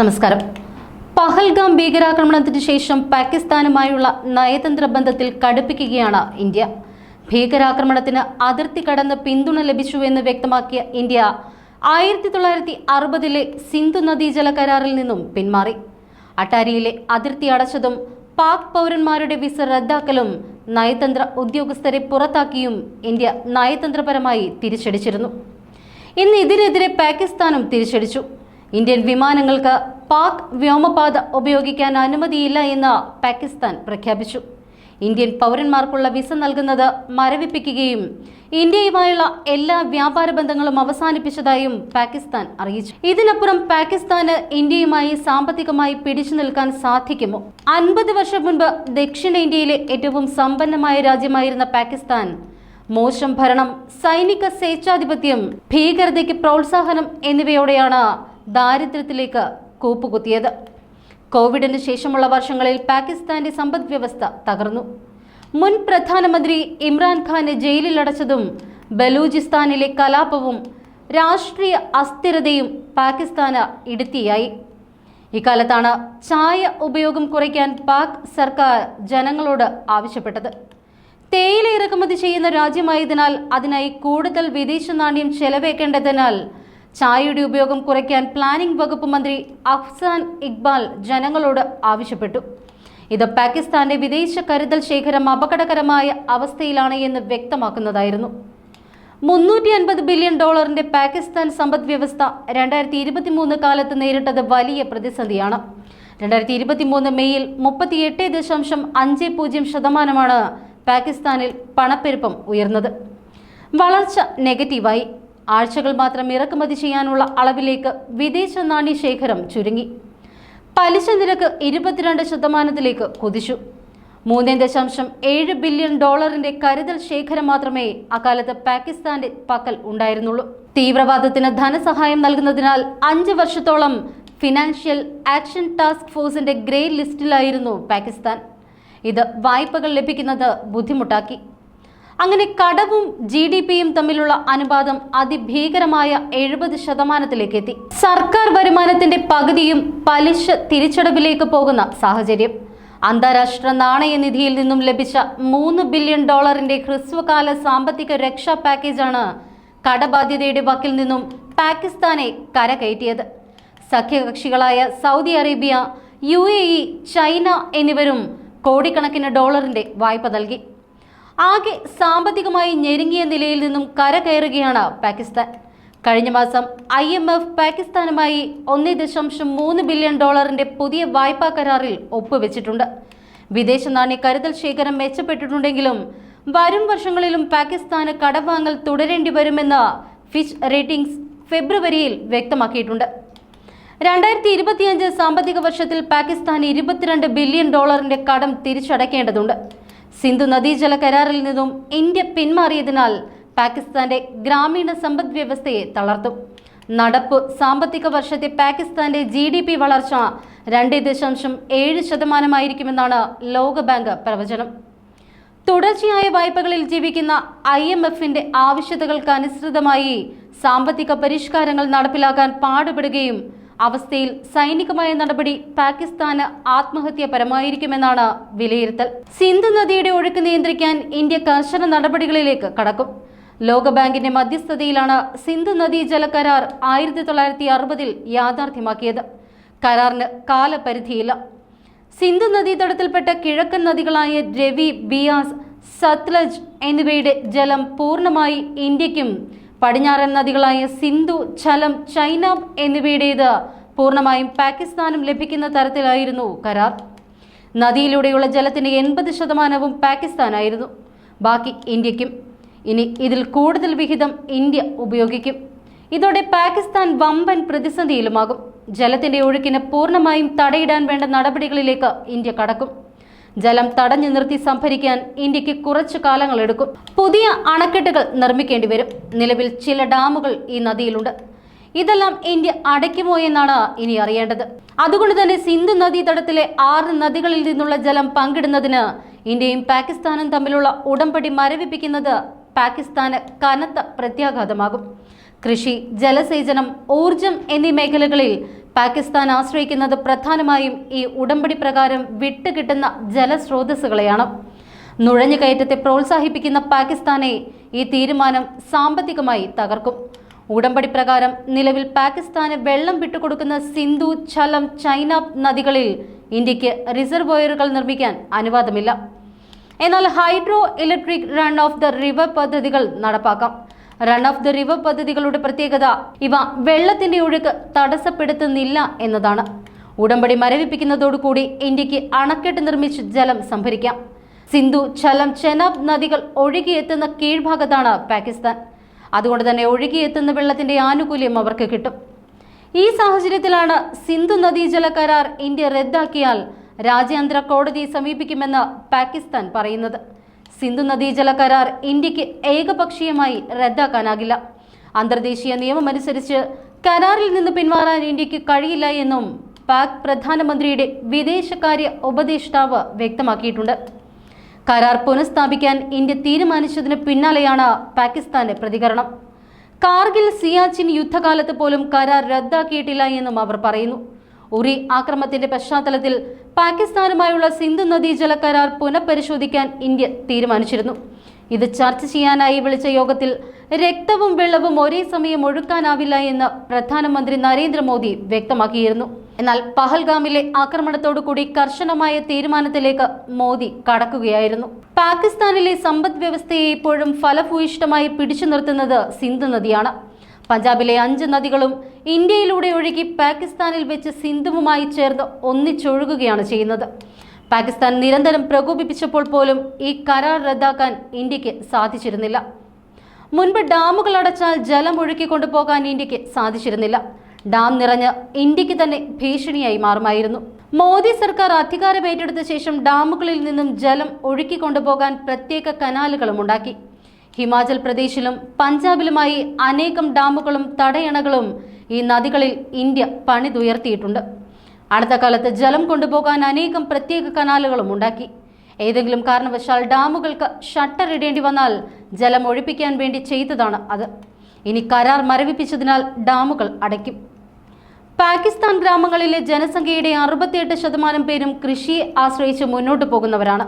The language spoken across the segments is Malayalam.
നമസ്കാരം. പഹൽഗാം ഭീകരാക്രമണത്തിന് ശേഷം പാകിസ്ഥാനുമായുള്ള നയതന്ത്ര ബന്ധത്തിൽ കടുപ്പിക്കുകയാണ് ഇന്ത്യ. ഭീകരാക്രമണത്തിന് അതിർത്തി കടന്ന് പിന്തുണ ലഭിച്ചുവെന്ന് വ്യക്തമാക്കിയ ഇന്ത്യ ആയിരത്തി തൊള്ളായിരത്തി അറുപതിലെ സിന്ധു നദീജല കരാറിൽ നിന്നും പിന്മാറി. അട്ടാരിയിലെ അതിർത്തി അടച്ചതും പാക് പൗരന്മാരുടെ വിസ റദ്ദാക്കലും നയതന്ത്ര ഉദ്യോഗസ്ഥരെ പുറത്താക്കിയും ഇന്ത്യ നയതന്ത്രപരമായി തിരിച്ചടിച്ചിരുന്നു. ഇന്ന് ഇതിനെതിരെ പാകിസ്ഥാനും തിരിച്ചടിച്ചു. ഇന്ത്യൻ വിമാനങ്ങൾക്ക് പാക് വ്യോമപാത ഉപയോഗിക്കാൻ അനുമതിയില്ല എന്ന് പാകിസ്ഥാൻ പ്രഖ്യാപിച്ചു. ഇന്ത്യൻ പൗരന്മാർക്കുള്ള വിസ നൽകുന്നത് മരവിപ്പിക്കുകയും ഇന്ത്യയുമായുള്ള എല്ലാ വ്യാപാര ബന്ധങ്ങളും അവസാനിപ്പിച്ചതായും പാകിസ്ഥാൻ അറിയിച്ചു. ഇതിനപ്പുറം പാകിസ്ഥാന് ഇന്ത്യയുമായി സാമ്പത്തികമായി പിടിച്ചു നിൽക്കാൻ സാധിക്കുമോ? അൻപത് വർഷം മുൻപ് ദക്ഷിണേന്ത്യയിലെ ഏറ്റവും സമ്പന്നമായ രാജ്യമായിരുന്ന പാകിസ്ഥാൻ. മോശം ഭരണം സൈനിക സ്വേച്ഛാധിപത്യം ഭീകരതയ്ക്ക് പ്രോത്സാഹനം എന്നിവയോടെയാണ് ദാരിദ്ര്യത്തിലേക്ക് കൂപ്പുകുത്തിയത്. കോവിഡിന് ശേഷമുള്ള വർഷങ്ങളിൽ പാകിസ്ഥാന്റെ സമ്പദ് വ്യവസ്ഥ തകർന്നു. മുൻ പ്രധാനമന്ത്രി ഇമ്രാൻഖാനെ ജയിലിലടച്ചതും ബലൂചിസ്ഥാനിലെ കലാപവും രാഷ്ട്രീയ അസ്ഥിരതയും പാകിസ്ഥാന് ഇടുത്തിയായി. ഇക്കാലത്താണ് ചായ ഉപയോഗം കുറയ്ക്കാൻ പാക് സർക്കാർ ജനങ്ങളോട് ആവശ്യപ്പെട്ടത്. തേയില ഇറക്കുമതി ചെയ്യുന്ന രാജ്യമായതിനാൽ അതിനായി കൂടുതൽ വിദേശ നാണ്യം ചെലവേക്കേണ്ടതിനാൽ ചായയുടെ ഉപയോഗം കുറയ്ക്കാൻ പ്ലാനിംഗ് വകുപ്പ് മന്ത്രി അഫ്സാൻ ഇക്ബാൽ ജനങ്ങളോട് ആവശ്യപ്പെട്ടു. ഇത് പാകിസ്ഥാന്റെ വിദേശ കരുതൽ ശേഖരം അപകടകരമായ അവസ്ഥയിലാണ് എന്ന് വ്യക്തമാക്കുന്നതായിരുന്നു. മുന്നൂറ്റി അൻപത് ബില്യൺ ഡോളറിന്റെ പാകിസ്ഥാൻ സമ്പദ് വ്യവസ്ഥ രണ്ടായിരത്തി ഇരുപത്തി മൂന്ന് കാലത്ത് നേരിട്ടത് വലിയ പ്രതിസന്ധിയാണ്. രണ്ടായിരത്തി ഇരുപത്തി മൂന്ന് മെയ്യിൽ ദശാംശം അഞ്ച് പൂജ്യം ശതമാനമാണ് പാകിസ്ഥാനിൽ പണപ്പെരുപ്പം ഉയർന്നത്. വളർച്ച നെഗറ്റീവായി. ആഴ്ചകൾ മാത്രം ഇറക്കുമതി ചെയ്യാനുള്ള അളവിലേക്ക് വിദേശ നാണ്യ ശേഖരം ചുരുങ്ങി. പലിശ നിരക്ക് ഇരുപത്തിരണ്ട് ശതമാനത്തിലേക്ക് കുതിച്ചു. മൂന്ന് ദശാംശം ഏഴ് ബില്യൺ ഡോളറിന്റെ കരുതൽ ശേഖരം മാത്രമേ അക്കാലത്ത് പാകിസ്ഥാന്റെ പക്കൽ ഉണ്ടായിരുന്നുള്ളൂ. തീവ്രവാദത്തിന് ധനസഹായം നൽകുന്നതിനാൽ അഞ്ച് വർഷത്തോളം ഫിനാൻഷ്യൽ ആക്ഷൻ ടാസ്ക് ഫോഴ്സിന്റെ ഗ്രേ ലിസ്റ്റിലായിരുന്നു പാകിസ്ഥാൻ. ഇത് വായ്പകൾ ലഭിക്കുന്നത് ബുദ്ധിമുട്ടാക്കി. അങ്ങനെ കടവും ജി ഡി പിയും തമ്മിലുള്ള അനുപാതം അതിഭീകരമായ എഴുപത് ശതമാനത്തിലേക്ക് എത്തി. സർക്കാർ വരുമാനത്തിന്റെ പകുതിയും പലിശ തിരിച്ചടവിലേക്ക് പോകുന്ന സാഹചര്യം. അന്താരാഷ്ട്ര നാണയനിധിയിൽ നിന്നും ലഭിച്ച മൂന്ന് ബില്യൺ ഡോളറിന്റെ ഹ്രസ്വകാല സാമ്പത്തിക രക്ഷാ പാക്കേജാണ് കടബാധ്യതയുടെ വക്കിൽ നിന്നും പാകിസ്ഥാനെ കരകയറ്റിയത്. സഖ്യകക്ഷികളായ സൗദി അറേബ്യ യു ചൈന എന്നിവരും കോടിക്കണക്കിന് ഡോളറിന്റെ വായ്പ നൽകി. ആകെ സാമ്പത്തികമായി ഞെരുങ്ങിയ നിലയിൽ നിന്നും കരകയറുകയാണ് പാകിസ്ഥാൻ. കഴിഞ്ഞ മാസം ഐ എം എഫ് പാകിസ്ഥാനുമായി ഒന്നേ ദശാംശം മൂന്ന് ബില്യൺ ഡോളറിന്റെ പുതിയ വായ്പാ കരാറിൽ ഒപ്പുവെച്ചിട്ടുണ്ട്. വിദേശ നാണ്യ കരുതൽ ശേഖരം മെച്ചപ്പെട്ടിട്ടുണ്ടെങ്കിലും വരും വർഷങ്ങളിലും പാകിസ്ഥാന് കടവാങ്ങൽ തുടരേണ്ടി വരുമെന്ന് ഫിച്ച് റേറ്റിംഗ്സ് ഫെബ്രുവരിയിൽ വ്യക്തമാക്കിയിട്ടുണ്ട്. രണ്ടായിരത്തി ഇരുപത്തിയഞ്ച് സാമ്പത്തിക വർഷത്തിൽ പാകിസ്ഥാൻ ഇരുപത്തിരണ്ട് ബില്യൺ ഡോളറിന്റെ കടം തിരിച്ചടയ്ക്കേണ്ടതുണ്ട് സിന്ധു നദീജല കരാറിൽ നിന്നും ഇന്ത്യ പിന്മാറിയതിനാൽ പാകിസ്ഥാന്റെ ഗ്രാമീണ സമ്പദ് വ്യവസ്ഥയെ തളർത്തും. നടപ്പ് സാമ്പത്തിക വർഷത്തെ പാകിസ്ഥാന്റെ ജി ഡി പി വളർച്ച രണ്ട് ദശാംശം ഏഴ് ശതമാനമായിരിക്കുമെന്നാണ് ലോകബാങ്ക് പ്രവചനം. തുടർച്ചയായ വായ്പകളിൽ ജീവിക്കുന്ന ഐ എം എഫിന്റെ ആവശ്യകതകൾക്ക് അനുസൃതമായി സാമ്പത്തിക പരിഷ്കാരങ്ങൾ നടപ്പിലാക്കാൻ പാടുപെടുകയും അവസ്ഥയിൽ സൈനികമായ നടപടി പാകിസ്ഥാന് ആത്മഹത്യാപരമായിരിക്കുമെന്നാണ് വിലയിരുത്തൽ. സിന്ധു നദിയുടെ ഒഴുക്ക് നിയന്ത്രിക്കാൻ ഇന്ത്യ കർശന നടപടികളിലേക്ക് കടക്കും. ലോകബാങ്കിന്റെ മധ്യസ്ഥതയിലാണ് സിന്ധു നദീ ജല കരാർ ആയിരത്തി തൊള്ളായിരത്തി അറുപതിൽ യാഥാർത്ഥ്യമാക്കിയത്. കരാറിന് കാലപരിധിയില്ല. സിന്ധു നദീതടത്തിൽപ്പെട്ട കിഴക്കൻ നദികളായ രവി ബിയാസ് സത്ലജ് എന്നിവയുടെ ജലം പൂർണമായി ഇന്ത്യക്കും പടിഞ്ഞാറൻ നദികളായ സിന്ധു ഝലം ചൈന എന്നിവയുടേത് പൂർണമായും പാകിസ്ഥാനും ലഭിക്കുന്ന തരത്തിലായിരുന്നു കരാർ. നദിയിലൂടെയുള്ള ജലത്തിന്റെ എൺപത് ശതമാനവും പാകിസ്ഥാനായിരുന്നു. ബാക്കി ഇന്ത്യക്കും ഇനി ഇതിൽ കൂടുതൽ വിഹിതം ഇന്ത്യ ഉപയോഗിക്കും. ഇതോടെ പാകിസ്ഥാൻ വമ്പൻ പ്രതിസന്ധിയിലുമാകും. ജലത്തിന്റെ ഒഴുക്കിന് പൂർണമായും തടയിടാൻ വേണ്ട നടപടികളിലേക്ക് ഇന്ത്യ കടക്കും. ജലം തടഞ്ഞു നിർത്തി സംഭരിക്കാൻ ഇന്ത്യയ്ക്ക് കുറച്ചു കാലങ്ങളെടുക്കും പുതിയ അണക്കെട്ടുകൾ നിർമ്മിക്കേണ്ടി വരും. നിലവിൽ ചില ഡാമുകൾ ഈ നദിയിലുണ്ട്. ഇതെല്ലാം ഇന്ത്യ അടയ്ക്കുമോ എന്നാണ് ഇനി അറിയേണ്ടത്. അതുകൊണ്ട് തന്നെ സിന്ധു നദീതടത്തിലെ ആറ് നദികളിൽ നിന്നുള്ള ജലം പങ്കിടുന്നതിന് ഇന്ത്യയും പാകിസ്ഥാനും തമ്മിലുള്ള ഉടമ്പടി മരവിപ്പിക്കുന്നത് പാകിസ്ഥാന് കനത്ത പ്രത്യാഘാതമാകും. കൃഷി ജലസേചനം ഊർജം എന്നീ മേഖലകളിൽ പാകിസ്ഥാൻ ആശ്രയിക്കുന്നത് പ്രധാനമായും ഈ ഉടമ്പടി പ്രകാരം വിട്ടുകിട്ടുന്ന ജലസ്രോതസ്സുകളെയാണ്. നുഴഞ്ഞുകയറ്റത്തെ പ്രോത്സാഹിപ്പിക്കുന്ന പാകിസ്ഥാനെ ഈ തീരുമാനം സാമ്പത്തികമായി തകർക്കും. ഉടമ്പടി പ്രകാരം നിലവിൽ പാകിസ്ഥാന് വെള്ളം വിട്ടുകൊടുക്കുന്ന സിന്ധു ഛലം ചൈന നദികളിൽ ഇന്ത്യയ്ക്ക് റിസർവോയറുകൾ നിർമ്മിക്കാൻ അനുവാദമില്ല. എന്നാൽ hydro electric run of the river പദ്ധതികൾ നടപ്പാക്കാം. റൺ ഓഫ് ദ റിവർ പദ്ധതികളുടെ പ്രത്യേകത. ഇവ വെള്ളത്തിന്റെ ഒഴുക്ക് തടസ്സപ്പെടുത്തുന്നില്ല എന്നതാണ്. ഉടമ്പടി മരവിപ്പിക്കുന്നതോടുകൂടി ഇന്ത്യയ്ക്ക് അണക്കെട്ട് നിർമ്മിച്ച് ജലം സംഭരിക്കാം. സിന്ധു ഛലം ചെനാബ് നദികൾ ഒഴുകിയെത്തുന്ന കീഴ്ഭാഗത്താണ് പാകിസ്ഥാൻ. അതുകൊണ്ട് തന്നെ ഒഴുകിയെത്തുന്ന വെള്ളത്തിന്റെ ആനുകൂല്യം അവർക്ക് കിട്ടും. ഈ സാഹചര്യത്തിലാണ് സിന്ധു നദീജല കരാർ ഇന്ത്യ റദ്ദാക്കിയാൽ രാജ്യാന്തര കോടതിയെ സമീപിക്കുമെന്ന് പാകിസ്ഥാൻ പറയുന്നത്. സിന്ധു നദീജല കരാർ ഇന്ത്യയ്ക്ക് ഏകപക്ഷീയമായി റദ്ദാക്കാനാകില്ല. അന്തർദേശീയ നിയമമനുസരിച്ച് കരാറിൽ നിന്ന് പിന്മാറാൻ ഇന്ത്യയ്ക്ക് കഴിയില്ല എന്നും പാക് പ്രധാനമന്ത്രിയുടെ വിദേശകാര്യ ഉപദേഷ്ടാവ് വ്യക്തമാക്കിയിട്ടുണ്ട്. കരാർ പുനഃസ്ഥാപിക്കാൻ ഇന്ത്യ തീരുമാനിച്ചതിന് പിന്നാലെയാണ് പാകിസ്ഥാന്റെ പ്രതികരണം. കാർഗിൽ സിയാച്ചിൻ യുദ്ധകാലത്ത് പോലും കരാർ റദ്ദാക്കിയിട്ടില്ല എന്നും അവർ പറയുന്നു. ഉറി ആക്രമത്തിന്റെ പശ്ചാത്തലത്തിൽ പാകിസ്ഥാനുമായുള്ള സിന്ധു നദീജല കരാർ പുനഃപരിശോധിക്കാൻ ഇന്ത്യ തീരുമാനിച്ചിരുന്നു. ഇത് ചർച്ച ചെയ്യാനായി വിളിച്ച യോഗത്തിൽ രക്തവും വെള്ളവും ഒരേ സമയം ഒഴുക്കാനാവില്ല എന്ന് പ്രധാനമന്ത്രി നരേന്ദ്രമോദി വ്യക്തമാക്കിയിരുന്നു. എന്നാൽ പഹൽഗാമിലെ ആക്രമണത്തോടു കൂടി കർശനമായ തീരുമാനത്തിലേക്ക് മോദി കടക്കുകയായിരുന്നു. പാകിസ്ഥാനിലെ സമ്പദ് വ്യവസ്ഥയെ ഇപ്പോഴും ഫലഭൂയിഷ്ടമായി പിടിച്ചു നിർത്തുന്നത് സിന്ധു നദിയാണ്. പഞ്ചാബിലെ അഞ്ച് നദികളും ഇന്ത്യയിലൂടെ ഒഴുകി പാകിസ്ഥാനിൽ വെച്ച് സിന്ധുവുമായി ചേർന്ന് ഒന്നിച്ചൊഴുകുകയാണ് ചെയ്യുന്നത്. പാകിസ്ഥാൻ നിരന്തരം പ്രകോപിപ്പിച്ചപ്പോൾ പോലും ഈ കരാർ റദ്ദാക്കാൻ ഇന്ത്യയ്ക്ക് സാധിച്ചിരുന്നില്ല. മുൻപ് ഡാമുകൾ അടച്ചാൽ ജലം ഒഴുക്കിക്കൊണ്ടു പോകാൻ ഇന്ത്യയ്ക്ക് സാധിച്ചിരുന്നില്ല. ഡാം നിറഞ്ഞ് ഇന്ത്യയ്ക്ക് തന്നെ ഭീഷണിയായി മാറുമായിരുന്നു. മോദി സർക്കാർ അധികാരമേറ്റെടുത്ത ശേഷം ഡാമുകളിൽ നിന്നും ജലം ഒഴുക്കിക്കൊണ്ടുപോകാൻ പ്രത്യേക കനാലുകളും ഉണ്ടാക്കി. ഹിമാചൽ പ്രദേശിലും പഞ്ചാബിലുമായി അനേകം ഡാമുകളും തടയണകളും ഈ നദികളിൽ ഇന്ത്യ പണിതുയർത്തിയിട്ടുണ്ട്. അടുത്ത കാലത്ത് ജലം കൊണ്ടുപോകാൻ അനേകം പ്രത്യേക കനാലുകളും ഉണ്ടാക്കി. ഏതെങ്കിലും കാരണവശാൽ ഡാമുകൾക്ക് ഷട്ടർ ഇടേണ്ടി വന്നാൽ ജലം ഒഴിപ്പിക്കാൻ വേണ്ടി ചെയ്തതാണ് അത്. ഇനി കരാർ മരവിപ്പിച്ചതിനാൽ ഡാമുകൾ അടയ്ക്കും. പാകിസ്ഥാൻ ഗ്രാമങ്ങളിലെ ജനസംഖ്യയുടെ അറുപത്തിയെട്ട് ശതമാനം പേരും കൃഷിയെ ആശ്രയിച്ച് മുന്നോട്ട് പോകുന്നവരാണ്.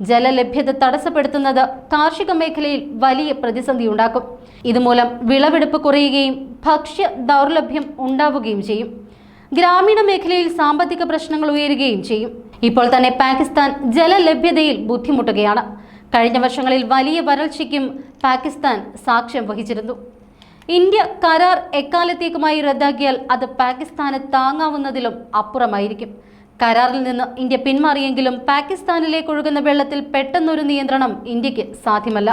ജലലഭ്യത തടസ്സപ്പെടുത്തുന്നത് കാർഷിക മേഖലയിൽ വലിയ പ്രതിസന്ധി ഉണ്ടാക്കും ഇതുമൂലം വിളവെടുപ്പ് കുറയുകയും ഭക്ഷ്യ ദൗർലഭ്യം ഉണ്ടാവുകയും ചെയ്യും. ഗ്രാമീണ മേഖലയിൽ സാമ്പത്തിക പ്രശ്നങ്ങൾ ഉയരുകയും ചെയ്യും. ഇപ്പോൾ തന്നെ പാകിസ്ഥാൻ ജലലഭ്യതയിൽ ബുദ്ധിമുട്ടുകയാണ്. കഴിഞ്ഞ വർഷങ്ങളിൽ വലിയ വരൾച്ചയ്ക്കും പാകിസ്ഥാൻ സാക്ഷ്യം വഹിച്ചിരുന്നു. ഇന്ത്യ കരാർ എക്കാലത്തേക്കുമായി റദ്ദാക്കിയാൽ അത് പാകിസ്ഥാന് താങ്ങാവുന്നതിലും അപ്പുറമായിരിക്കും. കരാറിൽ നിന്ന് ഇന്ത്യ പിന്മാറിയെങ്കിലും പാകിസ്ഥാനിലേക്ക് ഒഴുകുന്ന വെള്ളത്തിൽ പെട്ടെന്നൊരു നിയന്ത്രണം ഇന്ത്യയ്ക്ക് സാധ്യമല്ല.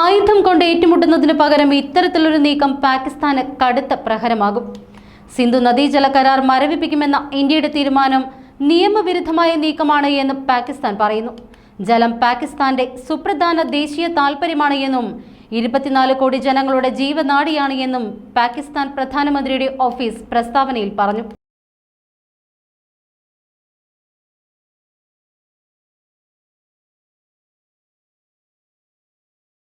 ആയുധം കൊണ്ട് ഏറ്റുമുട്ടുന്നതിന് പകരം ഇത്തരത്തിലൊരു നീക്കം പാകിസ്ഥാന് കടുത്ത പ്രഹരമാകും. സിന്ധു നദീജല കരാർ മരവിപ്പിക്കുമെന്ന ഇന്ത്യയുടെ തീരുമാനം നിയമവിരുദ്ധമായ നീക്കമാണ് എന്ന് പാകിസ്ഥാൻ പറയുന്നു. ജലം പാകിസ്ഥാന്റെ സുപ്രധാന ദേശീയ താൽപര്യമാണ് എന്നും ഇരുപത്തിനാല് കോടി ജനങ്ങളുടെ ജീവനാടിയാണ് എന്നും പാകിസ്ഥാൻ പ്രധാനമന്ത്രിയുടെ ഓഫീസ് പ്രസ്താവനയിൽ പറഞ്ഞു.